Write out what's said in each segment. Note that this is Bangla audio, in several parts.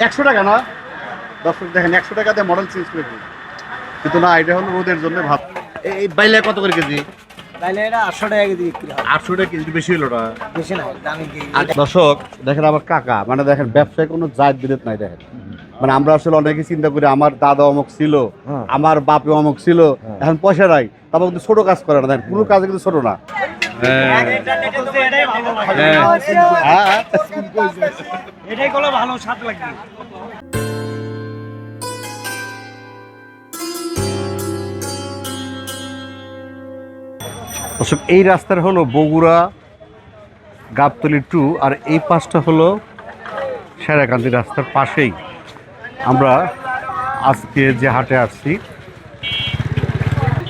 একশো টাকা না? দর্শক দেখেন একশো টাকা দিয়ে মডেল চেঞ্জ করে কিন্তু না এটা হলো রোদের জন্য ভাব এই- বাইলে কত করে কেজি? দর্শক দেখেন আমার কাকা মানে দেখেন ব্যবসায় কোনো জাত বিরোধ নাই দেখেন। মানে আমরা আসলে অনেকে চিন্তা করি আমার দাদা অমুক ছিল হ্যাঁ। আমার বাপে অমুক ছিল এখন পয়সা নাই তারপর কিন্তু ছোট কাজ করে না কোনো কাজে কিন্তু ছোট না হ্যাঁ। হ্যাঁ। এটাই করলে ভালো স্বাদ লাগবে দর্শক এই রাস্তার হলো বগুড়া গাবতলি টু আর এই পাশটা হলো সেরাকান্দি রাস্তার পাশেই আমরা আজকে যে হাটে আসছি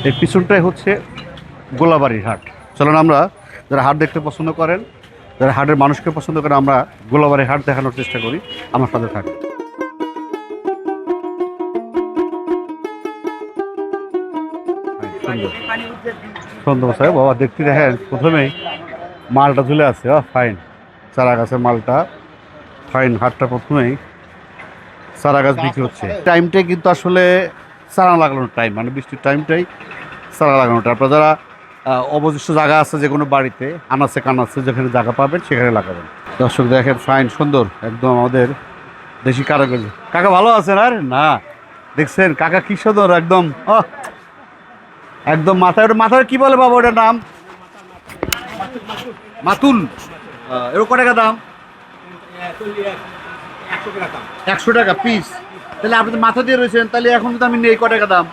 এই পিছনটাই হচ্ছে গোলাবাড়ির হাট। চলুন আমরা যারা হাট দেখতে পছন্দ করেন, যারা হাটের মানুষকে পছন্দ করেন, আমরা গোলাবাড়ির হাট দেখানোর চেষ্টা করি। আমার সাথে থাকি সুন্দর। সাহেব বাবা, দেখতে দেখেন, প্রথমেই মালটা ঝুলে আছে। ফাইন চারা গাছের মালটা। ফাইন হাটটা প্রথমেই চারা গাছ বিক্রি হচ্ছে। টাইমটাই কিন্তু আসলে চারা লাগানোর টাইম মানে বৃষ্টির টাইমটাই চারা টাইম আপনারা যারা অবশিষ্ট জায়গা আছে যে কোনো বাড়িতে, আনাচে কানাচে যেখানে জায়গা পাবেন সেখানে লাগাবেন। দর্শক দেখেন ফাইন সুন্দর, একদম আমাদের দেশি কারাগজ কাকা ভালো আছেন আর? না। দেখছেন, কাকা কি সুন্দর, একদম একদম মাথায় ওটা মাথায় কি বলে বাবা ওটার নাম? মাতুল। এরকম টাকা দাম? একশো টাকা পিস তাহলে আপনি তো মাথা দিয়ে রয়েছেন তাহলে এখন যদি আমি নেই ক টাকা দাম?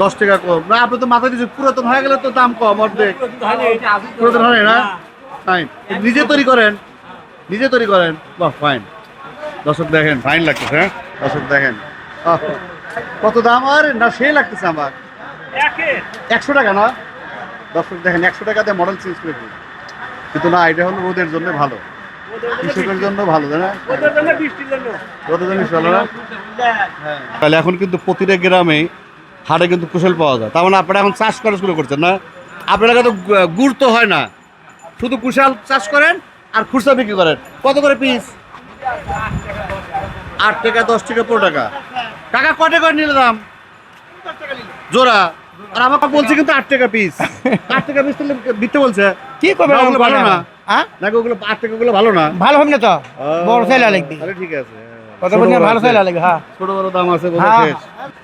দশ টাকা কম না আপনি তো মাথা দিয়েছেন পুরাতন হয়ে গেলে তো দাম কম অর্ধেক। পুরাতন হয় না? ফাইন নিজে তৈরি করেন। নিজে তৈরি করেন। বাহ ফাইন দর্শক দেখেন ফাইন লাগতেছে হ্যাঁ? দর্শক দেখেন। কত দাম? আর না সেই লাগতেছে আমার। একশো টাকা না? দর্শক দেখেন একশো টাকাতে মডেল চেঞ্জ করে কিন্তু না এটা হলো রোদের জন্য ভালো। কৃষকের জন্য ভালো তাই না। তাহলে এখন কিন্তু প্রতিটা গ্রামে হাটে কিন্তু কুশল পাওয়া যায়। তার মানে আপনারা এখন চাষ করা শুরু করছেন না? আপনারা তো গু- গুড় তো হয় না। শুধু কুশাল চাষ করেন আর খুচরা বিক্রি করেন। কত করে পিস আট টাকা দশ টাকা পনেরো টাকা। টাকা ক টাকা করে নিলে দাম? জোড়া। আর আমাকে বলছে কিন্তু আট টাকা পিস আট টাকা পিস তাহলে বিতে বলছে। কি করবে ভালো না? হ্যাঁ? নাকি ওগুলো আট টাকা গুলো ভালো না। ভালো হবে না তো? বড় লাগবে। তাহলে ঠিক আছে ভালো। লাগবে হ্যাঁ। ছোট বড় দাম আছে হ্যাঁ। শেষ।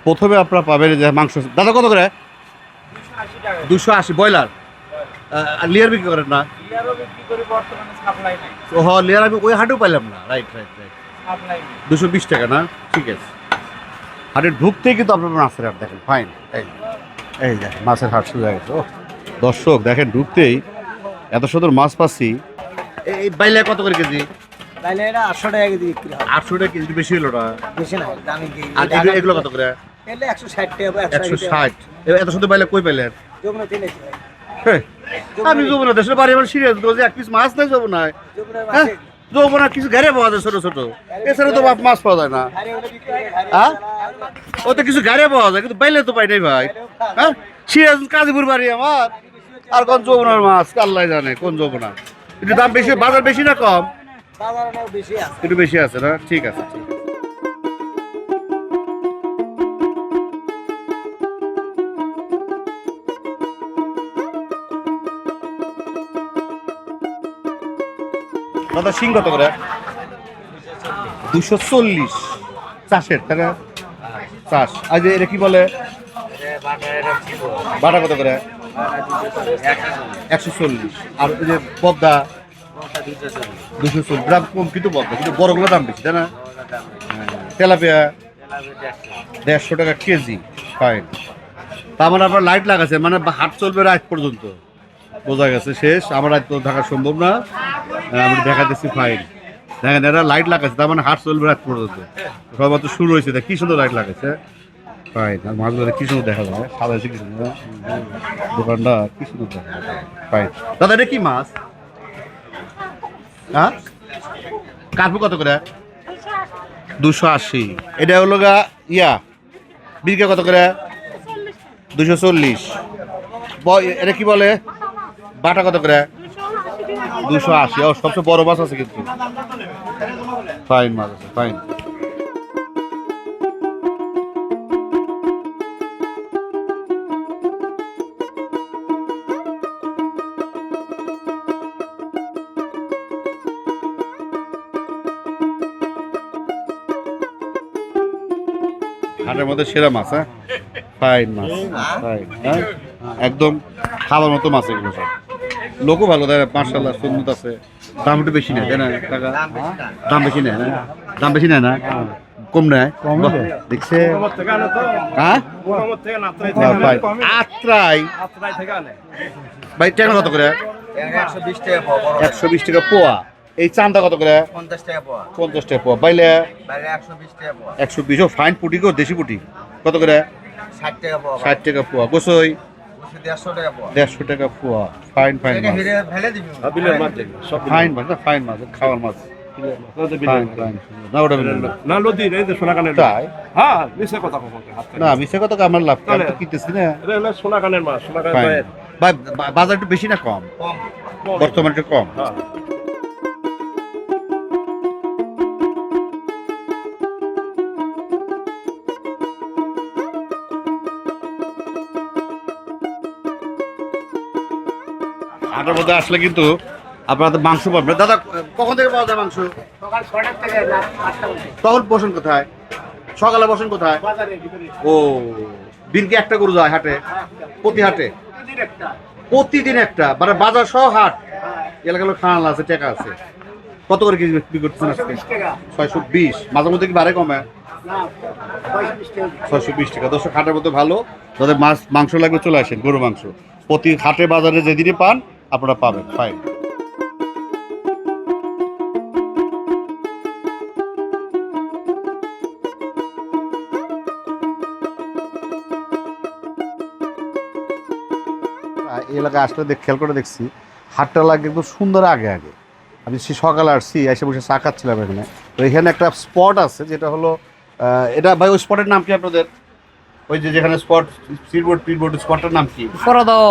প্রথমে আপনারা পাবেন যে মাংস। দাদা কত করে? দুশো আশি ব্রয়লার। আর লিয়ার বিক্রি করেন না? ও হ লিয়ার আমি ওই হাটেও পাইলাম না। রাইট রাইট রাইট দুশো বিশ টাকা না? ঠিক আছে। হাটে ঢুকতেই কিন্তু আপনার মাছের হাট দেখেন। ফাইন এই মাছের হাট শুরু হয়ে গেছে। ও দর্শক দেখেন ঢুকতেই এত সুন্দর মাছ পাচ্ছি। এই- বাইলে কত করে কেজি? তাহলে এটা আটশো টাকা কেজি বিক্রি হয়। আটশো টাকা কেজি বেশি হলো না? বেশি না দামি আর এগুলো- এগুলো কত করে? এলে একশো ষাট টাকা একশো ষাট। এত শুধু পাইলে কই পাইলেন? যমুনা কিনেছি ভাই আমি যাব না দেশের বাড়ি আমার সিরিয়াস এক পিস মাছ নাই যাব না হ্যাঁ না কিছু ঘরে পাওয়া যায় ছোট ছোট। এছাড়া তো বাপ মাছ পাওয়া যায় না। হ্যাঁ ও তো কিছু ঘরে পাওয়া যায় কিন্তু বাইলে তো পাই নাই ভাই। হ্যাঁ? সিরিয়াস কাজীপুর বাড়ি আমার। আর কোন যৌবনার মাছ? আল্লাহ জানে কোন যৌবনা একটু দাম বেশি বাজার বেশি না কম? একটু বেশি আছে। না ঠিক আছে ঠিক আছে। দাদা সিং কত করে? দুশো চল্লিশ। চাষের তাই না? চাষ। যে এটা কি বলে? বাটা কত করে? একশো চল্লিশ। আর ওই যে পদ্মা দুশো চল্লিশ। গ্রাম কম কিন্তু পদ্মা কিন্তু বড়গুলো দাম বেশি তাই না? হ্যাঁ, তেলাপিয়া দেড়শো টাকা কেজি ফাইন তা মানে আপনার লাইট লাগাছে মানে হাট চলবে রাত পর্যন্ত। বোঝা গেছে শেষ। আমার রাত তো থাকা সম্ভব না। আহ, আমি দেখাতেছি ফাইন দেখেন এরা লাইট লাগাচ্ছে তার মানে হাট চলবে রাত পর্যন্ত। সবার তো শুরু হয়েছে কি সুন্দর লাইট লাগাচ্ছে দেখা সাদা দাদা, এটা মাছ? হ্যাঁ? কত করে? দুশো আশি। এটা হলো গা, ইয়া। বিরকে কত করে? দুশো চল্লিশ। এটা কি বলে? বাটা কত করে? দুশো আশি। ও, সবচেয়ে বড় মাছ আছে কিন্তু। ফাইন মাছ আছে ফাইন হাটের মধ্যে সেরা মাছ হ্যাঁ? ফাইন মাছ ফাইন হ্যাঁ? একদম খাবার মতো মাছ এগুলো সব। লোকও ভালো দেয় মার্শাল্লাহ সুন্নত আছে। দাম একটু বেশি নেয় তাই না? টাকা? দাম বেশি নেয়। না দাম বেশি নেয় না? কম নেয়? দেখছে। হ্যাঁ? হ্যাঁ, আত্রাই ভাই টাকা কত করে? একশো বিশ টাকা একশো বিশ টাকা পোয়া। এই চান্দা কত করে? পঞ্চাশ টাকা পাওয়া পঞ্চাশ টাকা পোয়া বাইলে? একশো বিশ টাকা পাওয়া একশো বিশ। ও ফাইন পুটি গো দেশি পুটি। কত করে? ষাট টাকা পাওয়া ষাট টাকা পোয়া গোসই? দেড়শো টাকা পাওয়া দেড়শো টাকা পোয়া ফাইন ফাইন এটা মাছ। হেরে ফেলে দিবি ফাইন মাছ না ফাইন মাছ খাওয়ার মাছ। ফাইন ফাইন না ওটা বিলেন না না হাটের মধ্যে আসলে কিন্তু আপনাদের মাংস পাবেন। দাদা, কখন থেকে পাওয়া যায় মাংস? তখন বসেন কোথায়? সকালে বসেন কোথায়? ও দিনকে একটা গরু যায় হাটে? প্রতি হাটে? প্রতিদিন একটা। মানে বাজার সহ হাট? এলাকার খানাল আছে, টাকা আছে। কত করে কেজি বিক্রি করতেছেন আজকে? ছয়শো বিশ। মাঝে মধ্যে কি বাড়ে কমে? ছয়শো বিশ টাকা। দশ হাটের মধ্যে ভালো। যাদের মাছ, মাংস লাগবে, চলে আসেন গরু মাংস। প্রতি হাটে বাজারে যেদিনই পান আপনারা পাবেন ফাইন এই এলাকায় আসলে দেখ খেয়াল করে দেখছি হাটটা লাগে একদম সুন্দর আগে আগে। আমি সে সকালে আসছি এসে বসে চা খাচ্ছিলাম এখানে। তো এখানে একটা স্পট আছে যেটা হলো এটা ভাই ওই স্পটের নাম কি আপনাদের? ওই যে যেখানে স্পট সিলবোর্ড পিলবোর্ড স্পটের নাম কি? পরদহ।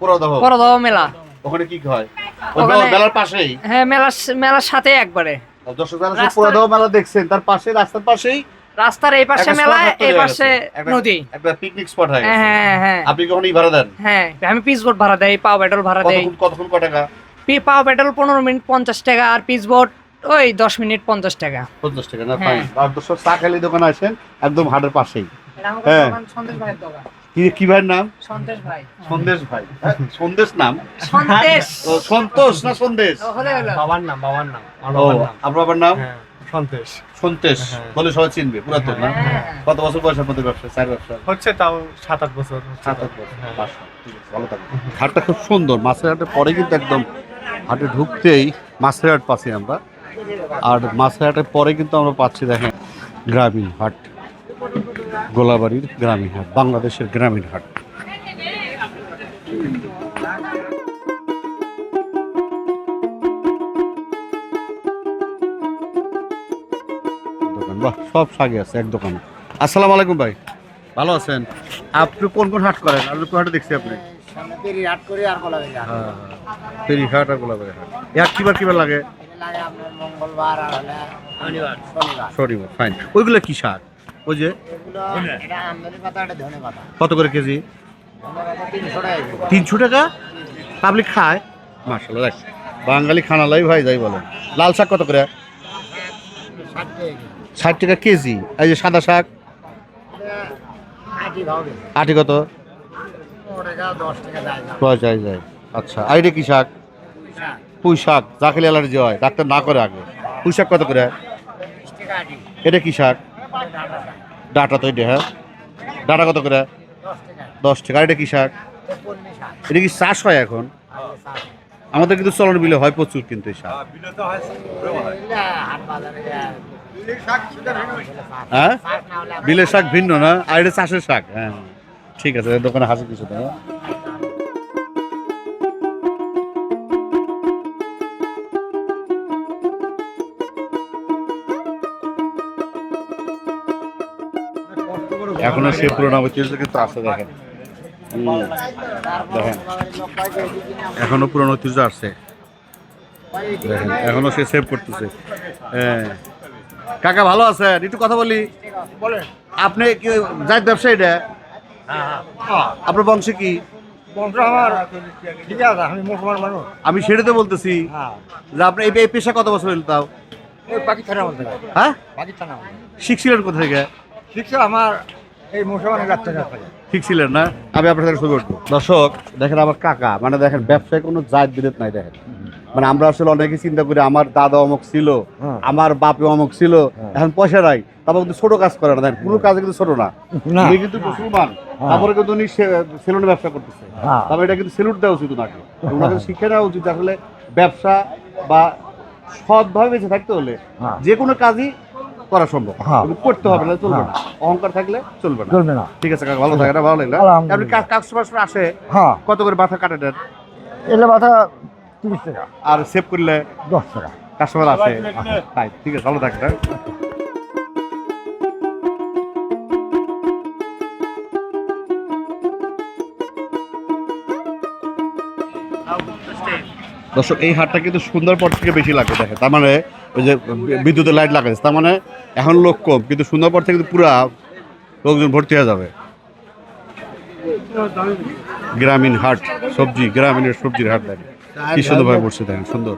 পুরোদহ। পরদহ মেলা। ওখানে কি হয় মেলার পাশেই? হ্যাঁ মেলার মেলার সাথে একবারে। দর্শক যারা মেলা দেখছেন তার পাশে রাস্তার পাশেই রাস্তার এই পাশে মেলা এই পাশে নদী। একটা পিকনিক স্পট হয়ে হ্যাঁ হ্যাঁ আপনি কখনই ভাড়া দেন? হ্যাঁ আমি পিস বোর্ড ভাড়া দেই পাও পেট্রোল ভাড়া দেই। কতক্ষণ কতক্ষণ ক টাকা? পি- পাও পেট্রোল পনেরো মিনিট পঞ্চাশ টাকা আর পিস বোর্ড ওই দশ মিনিট পঞ্চাশ টাকা। পঞ্চাশ টাকা না হ্যাঁ। ফাইন আর দর্শক চা খালি দোকানে আসেন একদম হাটের পাশেই। হ্যাঁ। সন্দেশ ভাইয়ের দোকান। কি কি ভাইয়ের নাম? সন্দেশ ভাই। সন্দেশ ভাই। হ্যাঁ, সন্দেশ নাম? সন্দেশ। ও, সন্তোষ না সন্দেশ? বাবার নাম বাবার নাম। ও আপনার বাবার নাম? সন্তেশ সন্তেশ বলে সবাই চিনবে পুরাতন না? হ্যাঁ। কত বছর বয়স আপনাদের ব্যবসা? চার ব্যবসা হচ্ছে তাও সাত আট বছর। সাত আট বছর। ভালো। হাটটা খুব সুন্দর মাছের হাটে পরে কিন্তু একদম হাটে ঢুকতেই মাছের হাট পাচ্ছি আমরা। আর মাছের হাটের পরে কিন্তু আমরা পাচ্ছি দেখেন গ্রামীণ হাট। গোলাবাড়ির গ্রামীণ হাট বাংলাদেশের গ্রামীণ হাট। বাহ সব শাকে আছে এক দোকান। আসসালামু আলাইকুম ভাই। ভালো আছেন? আপনি কোন কোন হাট করেন? আর কোন হাটে দেখছি আপনি? পেরি হাট করে আর কলা ভেজা হ্যাঁ ফেরি হাট আর গোলাবাড়ি হাট। এ হাট কিবার কিবার লাগে? লাগে আপনার মঙ্গলবার আর শনিবার। শনিবার। ফাইন ওইগুলো কি শাক? ওই যে? কত করে কেজি? তিনশো টাকা। পাবলিক খায়? মার্শাল দেখ, বাঙালি খানালাই ভাই, যাই বলেন। লাল শাক কত করে? ষাট টাকা কেজি। এই যে সাদা শাক? আটি কত? টাকা যায় যায়। আচ্ছা আইডে কি শাক? পুঁই শাক, যা অ্যালার্জি হয়, ডাক্তার না করে আগে। পুঁই শাক কত করে? এটা কি শাক? ডাটা তৈরি হ্যাঁ? ডাটা কত করে? দশ টাকা। এটা কি শাক? এটা কি চাষ হয় এখন। আমাদের কিন্তু চলন বিলে হয় প্রচুর কিন্তু এই শাক। হ্যাঁ? বিলের শাক ভিন্ন না? আর এটা চাষের শাক হ্যাঁ। ঠিক আছে, দোকানে হাসি কিছু তো এখনও সে পুরোনো ঐতিহ্য কিন্তু আছে দেখেন। দেখেন। এখনও পুরোনো ঐতিহ্য আসছে। কয় দেখেন এখনও সে সেভ করতেছে। হ্যাঁ। কাকা ভালো আছেন? একটু কথা বলি। বলেন। আপনি কি যাই ব্যবসায়ীটা আপনার বংশে কি? ঠিক আছে আমি সেটাতে বলতেছি হ্যাঁ। যে আপনি এই পেশা কত বছর হলো তাও? পাকিস্তানের মধ্যে। হ্যাঁ? পাকিস্তানের শিখছিলেন কোথা থেকে? ঠিক আছে আমার এই মুসলমানের রাত্রে রাত্রে শিখছিলেন না? আমি আপনার সাথে শুরু করব। দর্শক দেখেন আমার কাকা মানে দেখেন ব্যবসায় কোনো জাত বিরোধ নাই দেখেন। মানে আমরা আসলে অনেকে চিন্তা করি আমার দাদা অমুক ছিল হ্যাঁ। আমার বাপে অমুক ছিল এখন পয়সা নাই তারপর কিন্তু ছোট কাজ করে না দেখেন কোনো কাজে কিন্তু ছোট না। না। উনি কিন্তু মুসলমান তারপরে কিন্তু উনি সেলুনে ব্যবসা করতেছে। হ্যাঁ। তারপরে এটা কিন্তু সেলুট দেওয়া উচিত ওনাকে। ওনাকে শিক্ষা দেওয়া উচিত আসলে ব্যবসা বা সৎভাবে বেঁচে থাকতে হলে হ্যাঁ। যে কোনো কাজই করা সম্ভব। হ্যাঁ। করতে হবে না চলবে না। অহংকার থাকলে চলবে না। চলবে না। ঠিক আছে কাকা ভালো থাকে না। ভালো লাগল। আপনি কাস্টমার আসে হ্যাঁ। কত করে মাথা কাটে দেন? এলে মাথা তিরিশ টাকা। আর সেভ করলে দশ টাকা। কাস্টমার আসে। তাই ঠিক আছে ভালো থাকে দর্শক এই হাটটা কিন্তু সুন্দর পর থেকে বেশি লাগবে দেখে তার মানে ওই যে বিদ্যুতের লাইট লাগাইছে, তার মানে এখন লোক কম, কিন্তু সুন্দর পর থেকে কিন্তু পুরা লোকজন ভর্তি হয়ে যাবে। গ্রামীণ হাট, সবজি, গ্রামীণের সবজির হাট দেখেন। কি সুন্দরভাবে বসছে দেখেন, সুন্দর।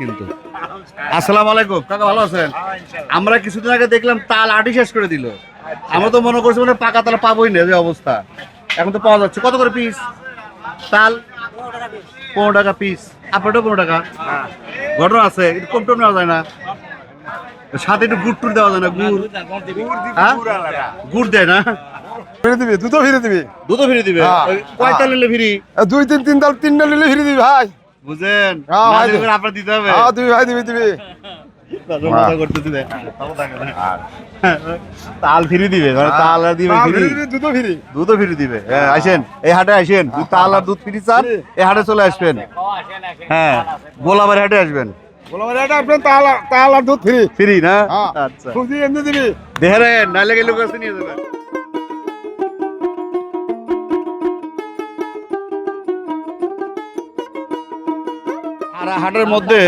কিন্তু। আসসালামু আলাইকুম, কাকা ভালো আছেন? আমরা কিছুদিন আগে দেখলাম তাল আটি শেষ করে দিল। আমরা তো মনে করছি মানে পাকা তাল পাবোই না যে অবস্থা। এখন তো পাওয়া যাচ্ছে। কত করে পিস তাল? পনেরো টাকা পিস আপনারটাও পনেরো টাকা? ঘটনা আছে একটু কম টম নেওয়া যায় না। সাথে একটু গুড় টুর দেওয়া যায় না গুড়? হ্যাঁ? গুড় দেয় না। ফিরে দিবি দুটো ফিরে দিবি। দুধও ফিরি দিবে? হ্যাঁ। ওই নিলে ফিরি? দুই তিন তিন তিন নিলে ফিরে দিবি ভাই। বুঝেন? হ্যাঁ, আপনার দিতে হবে। হ্যাঁ দিবি ভাই দিবি দিবি। তাল ফিরি দিবে মানে তাল আর দিবে ফিরি। ফিরে ফিরি। দুধও ফিরি দিবে। হ্যাঁ আসেন এই হাটে আসেন তাল আর দুধ ফিরি চান এই হাটে চলে আসবেন। হ্যাঁ গোলাবার হাটে আসবেন। তাল আর- তাল আর দুধ ফ্রি। ফিরি না? হ্যাঁ। আচ্ছা। দিবি। লোক কাছে নিয়ে যাবেন হাটের মধ্যে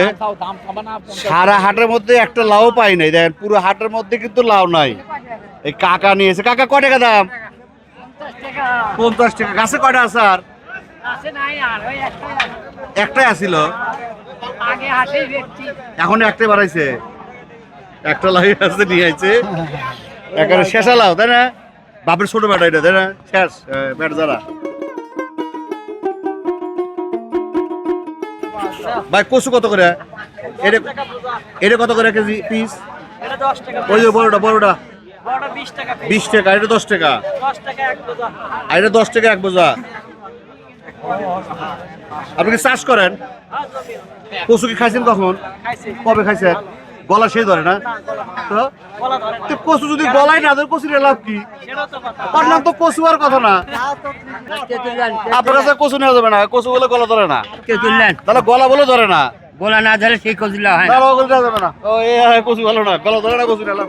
সারা হাটের মধ্যে একটা লাউ পাই নাই। দেখেন, পুরো হাটের মধ্যে কিন্তু লাউ নাই। এই কাকা নিয়েছে কাকা, কয় টাকা দাম? পঞ্চাশ টাকা। গাছে কয়টা আছে আর? একটাই আসিল এখন একটাই বাড়াইছে। একটা লাউ আছে, নিয়ে আইছে। একেবারে শেষা লাউ, তাই না? বাপের ছোট বেটা এটা, তাই না? শেষ বেট যারা। ভাই কচু কত করে? এটা এটা কত করে কেজি পিস ওই যে বড়টা বড়টা। বিশ টাকা এটা দশ টাকা। আর এটা দশ টাকা এক বোঝা। আপনি কি চাষ করেন? কচু কি খাইছেন কখন? কবে খাইছেন? গলা সেই ধরে না? তো? কচু যদি গলায় না ধরে কচু নিয়ে লাভ কি? নাম তো কচু আর কথা না। আপনার কাছে কচু নেওয়া যাবে না, কচু বলে গলা ধরে না। তাহলে গলা বলে ধরে না। গোলা না ধরে সেই হয় না যাবে না। ও, এ কচু ভালো না, গলা ধরে না, কচু লাভ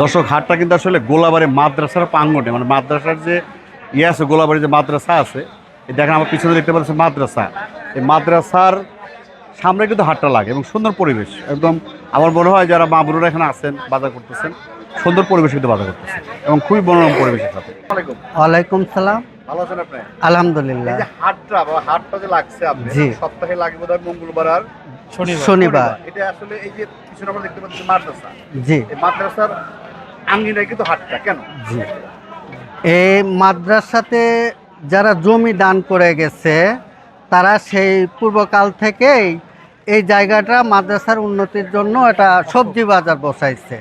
দর্শক, হাটটা কিন্তু আসলে গোলাবাড়ি মাদ্রাসার প্রাঙ্গনে মানে মাদ্রাসার যে ইয়ে আছে গোলাবাড়ি যে মাদ্রাসা আছে দেখেন আমার পিছনে দেখতে পাচ্ছেন মাদ্রাসা। এই মাদ্রাসার সামনে কিন্তু হাটটা লাগে এবং সুন্দর পরিবেশ। একদম আমার মনে হয় যারা মা বোনেরা এখানে আছেন বাজার করতেছেন সুন্দর পরিবেশ কিন্তু বাজার করতেছেন এবং খুবই মনোরম পরিবেশের সাথে। ওয়ালাইকুম। সালাম। ভালো আছেন আপনি? আলহামদুলিল্লাহ। এই যে হাটটা হাটটা যে লাগছে আপনি। সপ্তাহে লাগে মঙ্গলবার আর শনিবার। এটা আসলে এই যে পিছনে আমরা দেখতে পাচ্ছি মাদ্রাসা। জি। এই মাদ্রাসার আঙ্গিনায় কিন্তু হাটটা কেন? জি। এই মাদ্রাসাতে যারা জমি দান করে গেছে তারা সেই পূর্বকাল থেকেই এই জায়গাটা মাদ্রাসার উন্নতির জন্য এটা সবজি বাজার বসাইছে।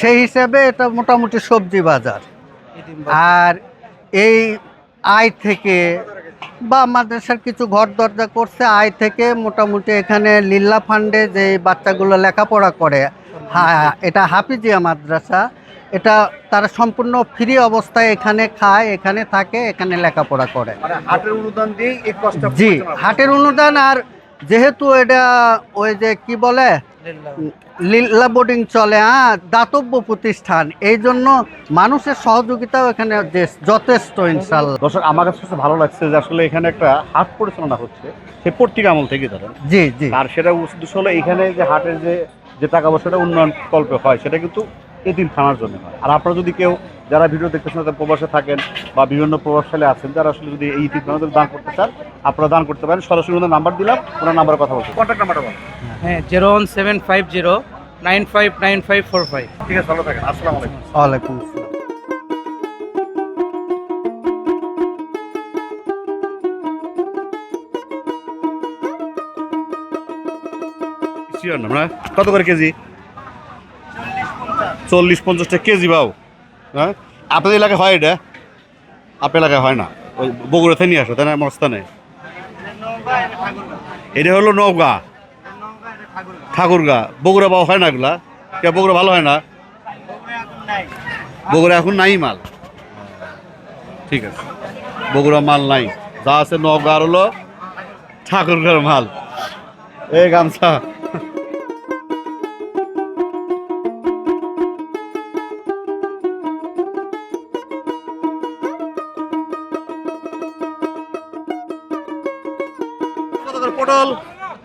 সেই হিসেবে এটা মোটামুটি সবজি বাজার। আর এই আয় থেকে বা মাদ্রাসার কিছু ঘর দরজা করছে আয় থেকে মোটামুটি এখানে লিল্লা ফান্ডে যে বাচ্চাগুলো লেখাপড়া করে হ্যাঁ এটা হাফিজিয়া মাদ্রাসা। এটা তারা সম্পূর্ণ ফ্রি অবস্থায় এখানে খায় এখানে থাকে এখানে লেখাপড়া করে। মানে হাটের অনুদান দিয়ে জি হাটের অনুদান আর যেহেতু এটা ওই যে কি বলে? লীলা বোর্ডিং চলে হ্যাঁ দাতব্য প্রতিষ্ঠান এই জন্য মানুষের সহযোগিতাও এখানে যে- যথেষ্ট ইনশাল্লাহ দর্শক আমার কাছে ভালো লাগছে যে আসলে এখানে একটা হাট পরিচালনা হচ্ছে সে পত্রিকা আমল থেকে ধরেন। জি জি। আর সেটা উদ্দেশ্য হলো এখানে যে হাটের যে যে টাকা পয়সাটা উন্নয়ন কল্পে হয় সেটা কিন্তু এদিন খানার জন্য হয়। আর আপনারা যদি কেউ যারা ভিডিও দেখতেছেন তারা প্রবাসে থাকেন বা বিভিন্ন প্রভাবশালী আছেন যারা আসলে যদি এই ইতিম খানাদের দান করতে চান আপনারা দান করতে পারেন। সরাসরি ওনার নাম্বার দিলাম ওনার নাম্বারে কথা বলতে কন্ট্যাক্ট নাম্বারটা বলুন হ্যাঁ zero one seven five zero nine five nine five four five. ঠিক আছে ভালো থাকেন। আসসালামু আলাইকুম। ওয়ালাইকুম আসসালাম। আমরা কত করে কেজি? চল্লিশ পঞ্চাশ টাকা কেজি বাউ। হ্যাঁ? আপনাদের এলাকায় হয় এটা? আপনার এলাকায় হয় না? ওই বগুড়াতে নিয়ে আসো, তাই না? মস্তানে? এটা হলো নওগাঁ। ঠাকুরগা। বগুড়া পাওয়া হয় না এগুলা? কে, বগুড়া ভালো হয় না? বগুড়া এখন নাই মাল। ঠিক আছে। বগুড়া মাল নাই। যা আছে নওগাঁ আর হলো ঠাকুরগার মাল। এই গামছা।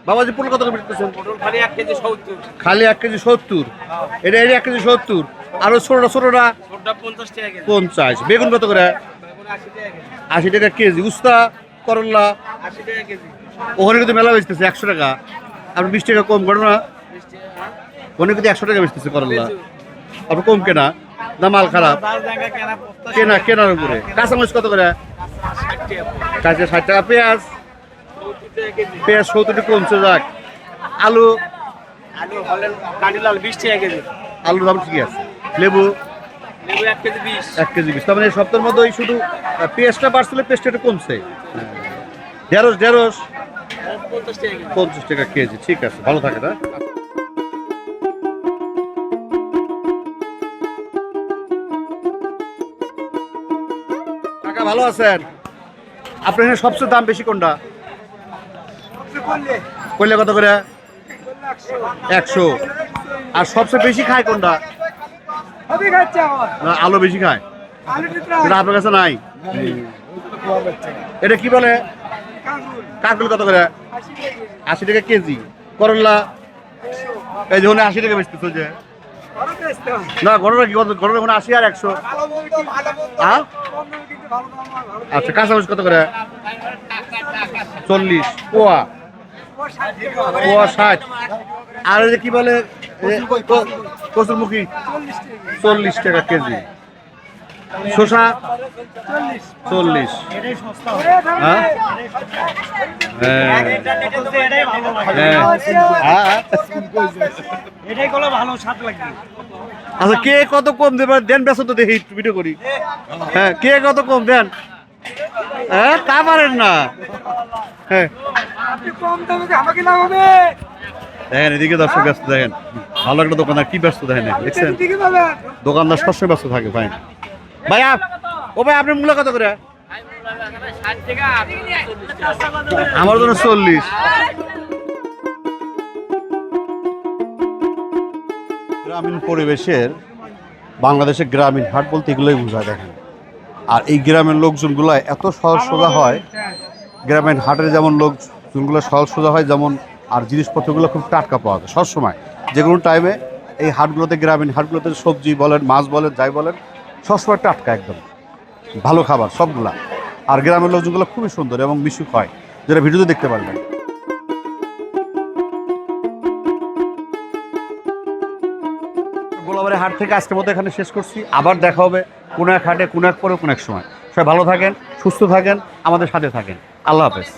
বাবাজি পটল কত করে বিক্রি খালি এক কেজি সত্তর। খালি এক কেজি সত্তর? এটা এটা এক কেজি সত্তর। আরও ছোটটা ছোটটা? পঞ্চাশ বেগুন কত করে? আশি টাকা কেজি। আশি টাকা কেজি উস্তা করল্লা আশি টাকা কেজি। ওখানে কিন্তু মেলা বেচতেছে একশো টাকা। আপনি বিশ টাকা কম করেন না? ওখানে কিন্তু একশো টাকা বেচতেছে করল্লা আপনি কম কেনা? না মাল খারাপ? কেনা কেনা কেনার উপরে। কাঁচামরিচ কত করে? কাঁচা ষাট টাকা। পেঁয়াজ? সত্তর টাকা পেঁয়াজ সত্তরটি কমছে যাক আলু আলু হলেন কাঁটিলাল বিশ টাকা কেজি। আলুর দাম ঠিকই আছে। লেবু লেবু এক কেজি বিশ। এক কেজি বিশ। তার মানে এই সপ্তাহের মধ্যে ওই শুধু পেঁয়াজটা বাড়ছিল পেঁয়াজটা একটু কমছে। ঢেঁড়স ঢেঁড়স। পঞ্চাশ টাকা কেজি। পঞ্চাশ টাকা কেজি। ঠিক আছে ভালো থাকে না? কাকা ভালো আছেন? আপনার সবচেয়ে দাম বেশি কোনটা? কইলে কত করে? একশো। আর সবচেয়ে বেশি খায় কোনটা? না, আলু বেশি খায়। এটা আপনার কাছে নাই? এটা কি বলে? কাকুল কত করে? আশি টাকা কেজি। করল্লা এই যে আশি টাকা বেচতেছে যে। না গরমটা কি? গরম এখন আশি আর একশো। হ্যাঁ? আচ্ছা কাঁচামরিচ কত করে? চল্লিশ। পোয়া। ষাট আর কি বলে চল্লিশ টাকা কেজি। শসা, চল্লিশ। হ্যাঁ? হ্যাঁ। হ্যাঁ। আচ্ছা কে কত কম দেবে? দেন বেশ তো দেখি ভিডিও করি। হ্যাঁ কে কত কম? দেন। হ্যাঁ তা পারেন না। হ্যাঁ। দেখেন এদিকে দর্শক ব্যস্ত দেখেন। ভালো একটা দোকানদার কি ব্যস্ত দেখেন দেখছেন? দোকানদার সবসময় ব্যস্ত থাকে ভাই। ভাই ও ভাই আপনার মূল্য কত করে? আমার জন্য চল্লিশ। গ্রামীণ পরিবেশের বাংলাদেশের গ্রামীণ হাট বলতে এগুলোই বোঝায় দেখেন। আর এই গ্রামের লোকজনগুলো এত সহজ সোজা হয় গ্রামীণ হাটের যেমন লোকজনগুলো সহজ সোজা হয়, যেমন আর জিনিসপত্রগুলো খুব টাটকা পাওয়া যায় সবসময়। যে কোনো টাইমে এই হাটগুলোতে, গ্রামীণ হাটগুলোতে সবজি বলেন, মাছ বলেন, যাই বলেন, সবসময় টাটকা একদম। ভালো খাবার সবগুলা। আর গ্রামের লোকজনগুলো খুবই সুন্দর এবং মিশুক হয়, যেটা ভিডিওতে দেখতে পারবেন। গোলাবাড়ি হাট থেকে আজকের মতো এখানে শেষ করছি। আবার দেখা হবে কোনো এক হাটে, কোনো এক পরে, কোনো এক সময়। সবাই ভালো থাকেন, সুস্থ থাকেন, আমাদের সাথে থাকেন। আল্লাহ হাফেজ।